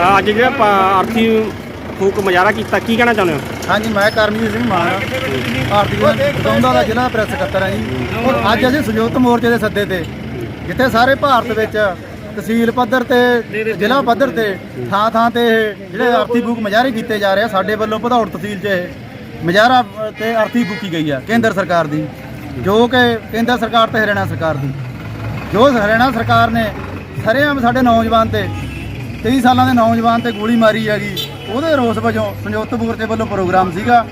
ਅ, ਅੱਜ ਜਿਹੜਾ ਪ- ਆਰਥੀ ਫੂਕ ਮੁਜ਼ਾਹਰਾ ਕੀਤਾ ਕੀ ਕਹਿਣਾ ਚਾਹੁੰਦੇ ਹੋ? ਹਾਂਜੀ ਮੈਂ ਕਰਮਜੀਤ ਸਿੰਘ ਮਾਨ ਭਾਰਤੀ ਬਦੌਂਦਾ ਦਾ ਜ਼ਿਲ੍ਹਾ ਪ੍ਰੈਸ ਸਕੱਤਰ ਹਾਂ ਜੀ। ਔਰ ਅੱਜ ਅਸੀਂ ਸੰਯੁਕਤ ਮੋਰਚੇ ਦੇ ਸੱਦੇ ਤੇ ਜਿੱਥੇ ਸਾਰੇ ਭਾਰਤ ਵਿੱਚ ਤਹਿਸੀਲ ਪੱਧਰ ਤੇ ਜ਼ਿਲ੍ਹਾ ਪੱਧਰ ਤੇ ਥਾਂ ਥਾਂ ਤੇ ਇਹ ਜਿਹੜੇ ਆਰਥੀ ਬੁੱਕ ਮੁਜ਼ਾਹਰੇ ਕੀਤੇ ਜਾ ਰਹੇ ਆ ਸਾਡੇ ਵੱਲੋਂ ਭਦੌੜ ਤਹਿਸੀਲ 'ਚ ਇਹ ਮੁਜ਼ਾਹਰਾ ਅ, ਤੇ ਆਰਥੀ ਬੁੱਕੀ ਗਈ ਆ ਕੇਂਦਰ ਸਰਕਾਰ ਦੀ ਜੋ ਕਿ ਕੇਂਦਰ ਸਰਕਾਰ ਤੇ ਹਰਿਆਣਾ ਸਰਕਾਰ ਦੀ। ਜੋ ਹਰਿਆਣਾ ਸਰਕਾਰ ਨੇ ਸਰੇਆਮ ਸਾਡੇ ਨੌਜਵਾਨ ਤੇ 23 ਸਾਲਾਂ ਦੇ ਨੌਜਵਾਨ ਤੇ ਗੋਲੀ ਮਾਰੀ ਹੈਗੀ। ਉਹਦੇ ਰੋਸ ਵਜੋਂ ਸੰਯੁਕਤ ਮੋਰਚੇ ਵੱਲੋਂ ਪ੍ਰੋਗਰਾਮ ਸੀਗਾ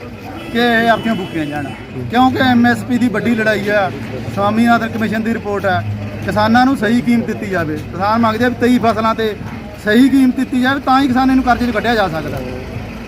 ਕਿ ਇਹ ਆਪਣੀਆਂ ਬੁੱਕੀਆਂ ਜਾਣ। ਕਿਉਂਕਿ ਐਮਐਸਪੀ ਦੀ ਵੱਡੀ ਲੜਾਈ ਆ ਸਵਾਮੀਨਾਥਨ ਕਮਿਸ਼ਨ ਦੀ ਰਿਪੋਰਟ ਹੈ। ਕਿਸਾਨਾਂ ਨੂੰ ਸਹੀ ਕੀਮਤ ਦਿੱਤੀ ਜਾਵੇ। ਕਿਸਾਨ ਮੰਗਦੇ ਆ ਵੀ 23 ਫਸਲਾਂ ਤੇ ਸਹੀ ਕੀਮਤ ਦਿੱਤੀ ਜਾਵੇ, ਤਾਂ ਹੀ ਕਿਸਾਨ ਇਹਨੂੰ ਕਰਜ਼ੇ 'ਚ ਕੱਢਿਆ ਜਾ ਸਕਦਾ।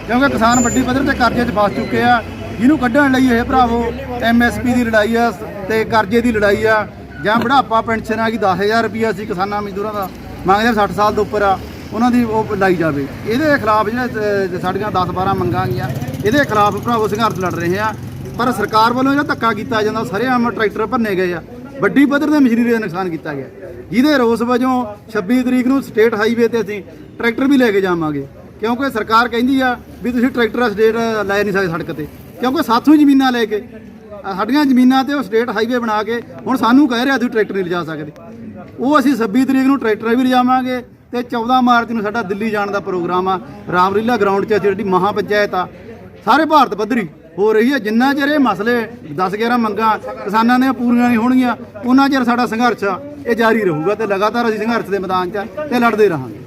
ਕਿਉਂਕਿ ਕਿਸਾਨ ਵੱਡੀ ਪੱਧਰ ਤੇ ਕਰਜ਼ੇ 'ਚ ਫਸ ਚੁੱਕੇ ਆ। ਜਿਹਨੂੰ ਕੱਢਣ ਲਈ ਇਹ ਭਰਾਵੋ ਐਮਐਸਪੀ ਦੀ ਲੜਾਈ ਆ, ਤੇ ਕਰਜ਼ੇ ਦੀ ਲੜਾਈ ਆ। ਜਾਂ ਬੁਢਾਪਾ ਪੈਨਸ਼ਨ ਆ ਗਈ 10000 ਰੁਪਈਆ ਸੀ ਕਿਸਾਨਾਂ ਮਜ਼ਦੂਰਾਂ ਦਾ। ਮੰਗਦੇ ਆ 60 ਸਾਲ ਤੋਂ ਉੱਪਰ ਆ। ਉਹਨਾਂ ਦੀ ਉਹ ਲਾਈ ਜਾਵੇ। ਇਹਦੇ ਖਿਲਾਫ ਜਿਹੜੇ ਸਾਡੀਆਂ 10 12 ਮੰਗਾਂ ਗਈਆਂ, ਇਹਦੇ ਖਿਲਾਫ ਭਰਾਵੋ ਸੰਘਰਸ਼ ਲੜ ਰਹੇ ਆ। ਪਰ ਸਰਕਾਰ ਵੱਲੋਂ ਜਿਹੜਾ ਧੱਕਾ ਕੀਤਾ ਜਾਂਦਾ ਸਰੇਆਮ ਟਰੈਕਟਰ ਭੰਨੇ ਗਏ ਆ। ਵੱਡੀ ਪੱਧਰ ਤੇ ਮਸ਼ੀਨਰੀ ਦਾ ਨੁਕਸਾਨ ਕੀਤਾ ਗਿਆ। ਜਿਹਦੇ ਰੋਸ ਵਜੋਂ 26 ਤਰੀਕ ਨੂੰ ਸਟੇਟ ਹਾਈਵੇ ਤੇ ਅਸੀਂ ਟਰੈਕਟਰ ਵੀ ਲੈ ਕੇ ਜਾਵਾਂਗੇ। ਕਿਉਂਕਿ ਸਰਕਾਰ ਕਹਿੰਦੀ ਆ ਵੀ ਤੁਸੀਂ ਟਰੈਕਟਰ ਸਟੇਟ ਲੈ ਨਹੀਂ ਸਕਦੇ ਸੜਕ ਤੇ। ਕਿਉਂਕਿ ਸਾਥੋਂ ਜ਼ਮੀਨਾਂ ਲੈ ਕੇ ਸਾਡੀਆਂ ਜ਼ਮੀਨਾਂ ਤੇ ਉਹ ਸਟੇਟ ਹਾਈਵੇ ਬਣਾ ਕੇ ਹੁਣ ਸਾਨੂੰ ਕਹਿ ਰਿਹਾ ਤੁਸੀਂ ਟਰੈਕਟਰ ਨਹੀਂ ਲਿਜਾ ਸਕਦੇ। ਉਹ ਅਸੀਂ 26 ਤਰੀਕ ਨੂੰ ਟਰੈਕਟਰ ਵੀ ਲਿਜਾਵਾਂਗੇ। ਤੇ 14 ਮਾਰਚ ਨੂੰ ਸਾਡਾ ਦਿੱਲੀ ਜਾਣ ਦਾ ਪ੍ਰੋਗਰਾਮ ਆ। ਰਾਮਲੀਲਾ ਗਰਾਊਂਡ 'ਚ ਜਿਹੜੀ ਮਹਾ ਪੰਚਾਇਤ ਆ, ਸਾਰੇ ਭਾਰਤ ਪੱਧਰੀ ਹੋ ਰਹੀ ਹੈ ਜਿੰਨਾ ਚਿਰ ਇਹ ਮਸਲੇ 10 11 ਮੰਗਾਂ ਕਿਸਾਨਾਂ ਦੀਆਂ ਪੂਰੀਆਂ ਨਹੀਂ ਹੋਣਗੀਆਂ, ਉਹਨਾਂ ਚਿਰ ਸਾਡਾ ਸੰਘਰਸ਼ ਆ, ਇਹ ਜਾਰੀ ਰਹੂਗਾ ਤੇ ਲਗਾਤਾਰ ਅਸੀਂ ਸੰਘਰਸ਼ ਦੇ ਮੈਦਾਨ 'ਚ ਆ ਤੇ ਲੜਦੇ ਰਹਾਂਗੇ।